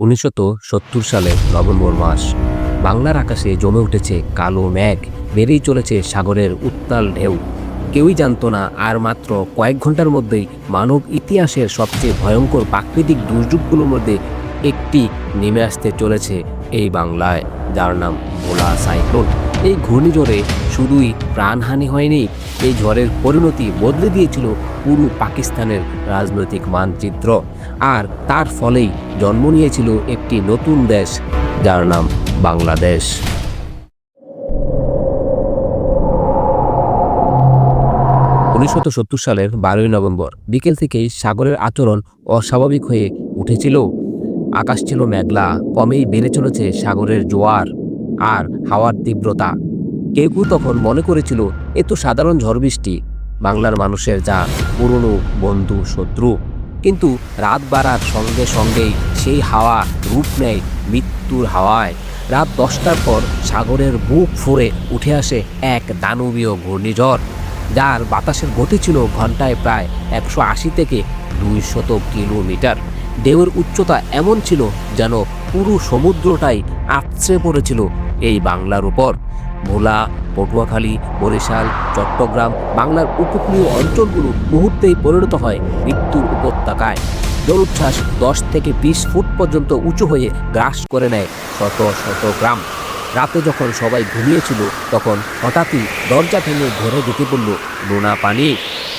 উনিশশত সত্তর সালের নভেম্বর মাস। বাংলার আকাশে জমে উঠেছে কালো ম্যাঘ বেড়েই চলেছে সাগরের উত্তাল ঢেউ। কেউই জানতো না আর মাত্র কয়েক ঘণ্টার মধ্যেই মানব ইতিহাসের সবচেয়ে ভয়ঙ্কর প্রাকৃতিক দুর্যোগগুলোর মধ্যে একটি নেমে আসতে চলেছে এই বাংলায়, যার নাম ভোলা সাইক্লোন। এই ঘূর্ণিঝড়ে শুধুই প্রাণহানি হয়নি, এই ঝড়ের পরিণতি বদলে দিয়েছিল পুরো পাকিস্তানের রাজনৈতিক মানচিত্র। আর তার ফলেই জন্ম নিয়েছিল একটি নতুন দেশ, যার নাম বাংলাদেশ। উনিশশো সত্তর সালের বারোই নভেম্বর বিকেল থেকেই সাগরের আচরণ অস্বাভাবিক হয়ে উঠেছিল। আকাশ ছিল মেঘলা, কমেই বেড়ে চলেছে সাগরের জোয়ার। আর হাওয়ার তীব্রতা। কেউ কেউ তখন মনে করেছিল, এ তো সাধারণ ঝড় বৃষ্টি বাংলার মানুষের যা পুরনো বন্ধু, শত্রু। কিন্তু রাত বাড়ার সঙ্গে সঙ্গেই সেই হাওয়া রূপ নেয় মৃত্যুর হাওয়ায়। রাত দশটার পর সাগরের বুক ফুঁড়ে উঠে আসে এক দানবীয় ঘূর্ণিঝড়, যার বাতাসের গতি ছিল ঘন্টায় প্রায় একশো আশি থেকে দুইশত কিলোমিটার। ঢেউয়ের উচ্চতা এমন ছিল যেন পুরো সমুদ্রটাই আছড়ে পড়েছিল এই বাংলার উপর। ভোলা পটুয়াখালী, বরিশাল, চট্টগ্রাম বাংলার উপকূলীয় অঞ্চলগুলো মুহূর্তেই পরিণত হয় মৃত্যুর উপত্যকায়। জলোচ্ছ্বাস দশ থেকে বিশ ফুট পর্যন্ত উঁচু হয়ে গ্রাস করে নেয় শত শত গ্রাম। রাতে যখন সবাই ঘুমিয়েছিল, তখন হঠাৎই দরজা ভেঙে ঘরে ঢুকে পড়ল নোনা পানি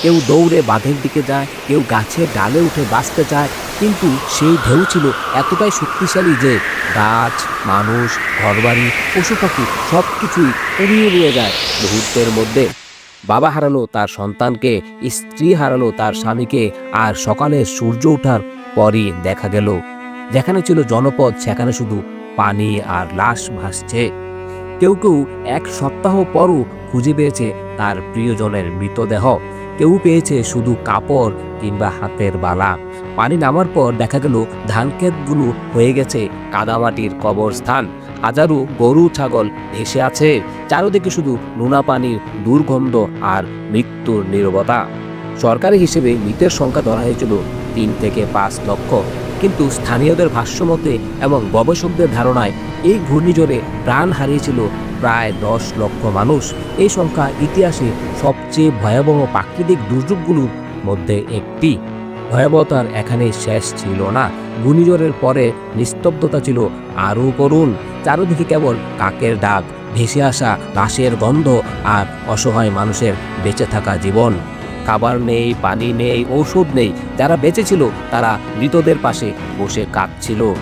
কেউ দৌড়ে বাঁধের দিকে যায়, কেউ গাছের ডালে উঠে বাঁচতে চায় কিন্তু সেই ঢেউ ছিল এতটাই শক্তিশালী যে গাছ, মানুষ, ঘরবাড়ি পশু পাখি সব কিছুই উড়িয়ে নিয়ে যায়। মুহূর্তের মধ্যে বাবা হারালো তার সন্তানকে, স্ত্রী হারালো তার স্বামীকে আর সকালে সূর্য ওঠার পরই দেখা গেল, যেখানে ছিল জনপদ, সেখানে শুধু পানি আর লাশ ভাসছে। কেউ কেউ এক সপ্তাহ পরও খুঁজে পেয়েছে তার প্রিয়জনের মৃতদেহ। কেউ পেয়েছে শুধু কাপড় কিংবা হাতের বালা। পানি নামার পর দেখা গেল ধানক্ষেতগুলো হয়ে গেছে, কাদামাটির কবরস্থান। হাজারো গরু, ছাগল ভেসে আছে। চারোদিকে শুধু নোনা পানির দুর্গন্ধ আর মৃত্যুর নীরবতা। সরকারি হিসেবে মৃতের সংখ্যা ধরা হয়েছিল তিন থেকে পাঁচ লক্ষ। কিন্তু স্থানীয়দের ভাষ্যমতে এবং গবেষকদের ধারণায় এই ঘূর্ণিঝড়ে প্রাণ হারিয়েছিল প্রায় দশ লক্ষ মানুষ এই সংখ্যা ইতিহাসে সবচেয়ে ভয়াবহ প্রাকৃতিক দুর্যোগগুলোর মধ্যে একটি। ভয়াবহতার এখানে শেষ ছিল না। ঘূর্ণিঝড়ের পরে নিস্তব্ধতা ছিল আরও করুণ। চারদিকে কেবল কাকের ডাক, ভেসে আসা লাশের গন্ধ আর অসহায় মানুষের বেঁচে থাকা জীবন। খাবার নেই, পানি নেই, ঔষধ নেই। যারা বেঁচে ছিল, তারা মৃতদের পাশে বসে কাঁদছিল।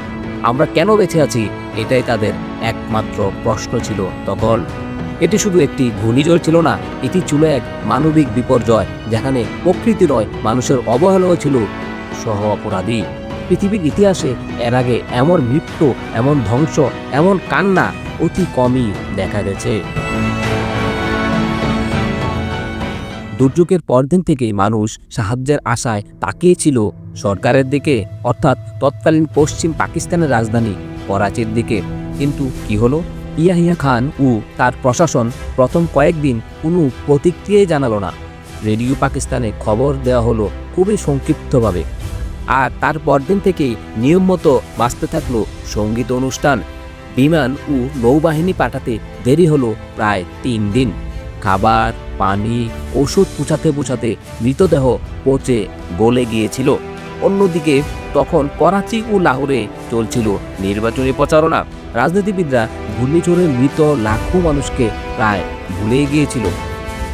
আমরা কেন বেঁচে আছি? এটাই তাদের একমাত্র প্রশ্ন ছিল তখন। এটি শুধু একটি ঘূর্ণিঝড় ছিল না, এটি ছিল এক মানবিক বিপর্যয়, যেখানে প্রকৃতি নয়, মানুষের অবহেলাও ছিল সহ অপরাধী। পৃথিবীর ইতিহাসে এর আগে এমন মৃত্যু, এমন ধ্বংস, এমন কান্না অতি কমই দেখা গেছে। দুর্যোগের পরদিন থেকেই মানুষ সাহায্যের আশায় তাকিয়েছিল সরকারের দিকে, অর্থাৎ তৎকালীন পশ্চিম পাকিস্তানের রাজধানী করাচির দিকে। কিন্তু কি হলো? ইয়াহিয়া খান ও তার প্রশাসন প্রথম কয়েকদিন কোনো প্রতিক্রিয়াই জানালো না। রেডিও পাকিস্তানে খবর দেওয়া হলো খুবই সংক্ষিপ্তভাবে। আর তার পরদিন থেকেই নিয়ম মতো বাঁচতে থাকল সংগীত অনুষ্ঠান। বিমান ও নৌবাহিনী পাঠাতে দেরি হলো প্রায় তিন দিন। খাবার, পানি, ওষুধ পুছাতে পুছাতে মৃতদেহ পচে গলে গিয়েছিল। অন্যদিকে তখন করাচি ও লাহোরে চলছিল নির্বাচনী প্রচারণা। রাজনীতিবিদরা ঘূর্ণিঝড়ে মৃত লাখো মানুষকে প্রায় ভুলে গিয়েছিল।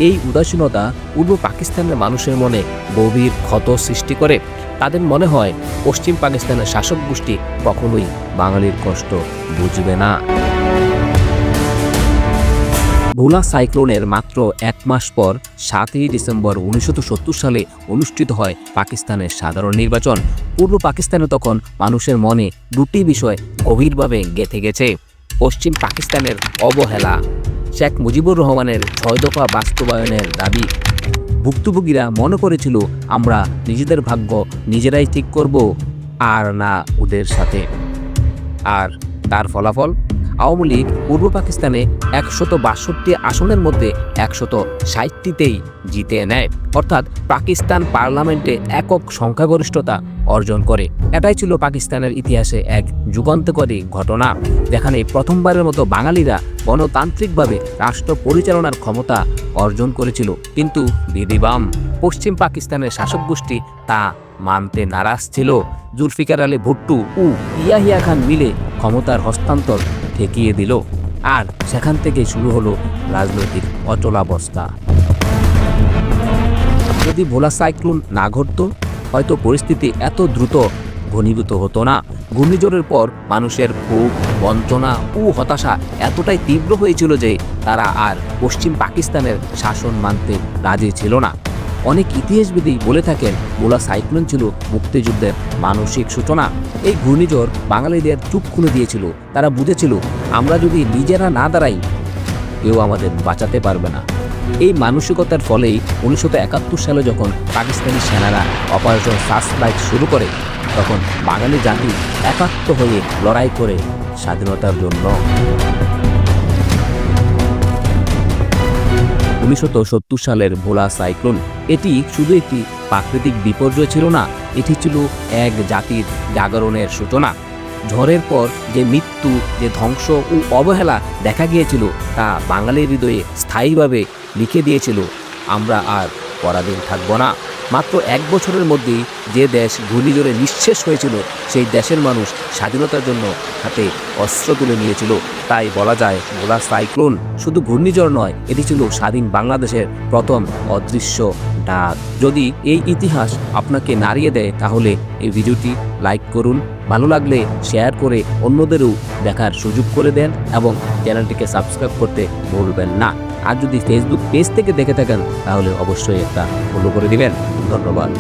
এই উদাসীনতা পূর্ব পাকিস্তানের মানুষের মনে গভীর ক্ষত সৃষ্টি করে। তাদের মনে হয়, পশ্চিম পাকিস্তানের শাসক গোষ্ঠী কখনোই বাঙালির কষ্ট বুঝবে না। ভোলা সাইক্লোনের মাত্র এক মাস পর সাতই ডিসেম্বর উনিশশো সত্তর সালে অনুষ্ঠিত হয় পাকিস্তানের সাধারণ নির্বাচন। পূর্ব পাকিস্তানে তখন মানুষের মনে দুটি বিষয় গভীরভাবে গেঁথে গেছে। পশ্চিম পাকিস্তানের অবহেলা, শেখ মুজিবুর রহমানের ছয় দফা বাস্তবায়নের দাবি। ভুক্তভোগীরা মনে করেছিল, আমরা নিজেদের ভাগ্য নিজেরাই ঠিক করব, আর না ওদের সাথে। আর তার ফলাফল? আওয়ামী লীগ পূর্ব পাকিস্তানে একশত বাষট্টি আসনের মধ্যে একশত ষাটটিতেই জিতে নেয়। অর্থাৎ পাকিস্তান পার্লামেন্টে একক সংখ্যাগরিষ্ঠতা অর্জন করে। এটাই ছিল পাকিস্তানের ইতিহাসে এক যুগান্তকারী ঘটনা। যেখানে প্রথমবারের মতো বাঙালিরা গণতান্ত্রিকভাবে রাষ্ট্র পরিচালনার ক্ষমতা অর্জন করেছিল। কিন্তু দিদিবাম পশ্চিম পাকিস্তানের শাসক গোষ্ঠী তা মানতে নারাজ ছিল। জুলফিকার আলী ভুট্টু ও ইয়াহিয়া খান মিলে ক্ষমতার হস্তান্তর ঠেকিয়ে দিল। আর সেখান থেকে শুরু হলো রাজনৈতিক অচলাবস্থা। যদি ভোলা সাইক্লোন না ঘটতো, হয়তো পরিস্থিতি এত দ্রুত ঘনীভূত হতো না। ঘূর্ণিঝড়ের পর মানুষের ক্ষোভ, বঞ্চনা ও হতাশা এতটাই তীব্র হয়েছিল যে তারা আর পশ্চিম পাকিস্তানের শাসন মানতে রাজি ছিল না। অনেক ইতিহাসবিদই বলে থাকেন ভোলা সাইক্লোন ছিল মুক্তিযুদ্ধের মানসিক সূচনা। এই ঘূর্ণিঝড় বাঙালিদের চুপ খুলে দিয়েছিল, তারা বুঝেছিল, আমরা যদি নিজেরা না দাঁড়াই, কেউ আমাদের বাঁচাতে পারবে না। এই মানসিকতার ফলেই উনিশশো একাত্তর সালে যখন পাকিস্তানি সেনারা অপারেশন সার্চলাইট শুরু করে, তখন বাঙালি জাতি একাত্ম হয়ে লড়াই করে স্বাধীনতার জন্য। উনিশশো সত্তর সালের ভোলা সাইক্লোন, এটি শুধু একটি প্রাকৃতিক বিপর্যয় ছিল না, এটি ছিল এক জাতির জাগরণের সূচনা। ঝড়ের পর যে মৃত্যু, যে ধ্বংস ও অবহেলা দেখা গিয়েছিল, তা বাঙালির হৃদয়ে স্থায়ীভাবে লিখে দিয়েছিল, আমরা আর পরাধীন থাকব না। মাত্র এক বছরের মধ্যেই যে দেশ ঘূর্ণিঝড়ে নিঃশেষ হয়েছিল, সেই দেশের মানুষ স্বাধীনতার জন্য হাতে অস্ত্র তুলে নিয়েছিল। তাই বলা যায় গোলা সাইক্লোন শুধু ঘূর্ণিঝড় নয়, এটি ছিল স্বাধীন বাংলাদেশের প্রথম অদৃশ্য ডাক। যদি এই ইতিহাস আপনাকে নাড়িয়ে দেয়, তাহলে এই ভিডিওটি লাইক করুন। ভালো লাগলে শেয়ার করে অন্যদেরও দেখার সুযোগ করে দেন এবং চ্যানেলটিকে সাবস্ক্রাইব করতে ভুলবেন না। আর যদি ফেসবুক পেজ থেকে দেখে থাকেন তাহলে অবশ্যই একটা ফলো করে দিবেন। ধন্যবাদ।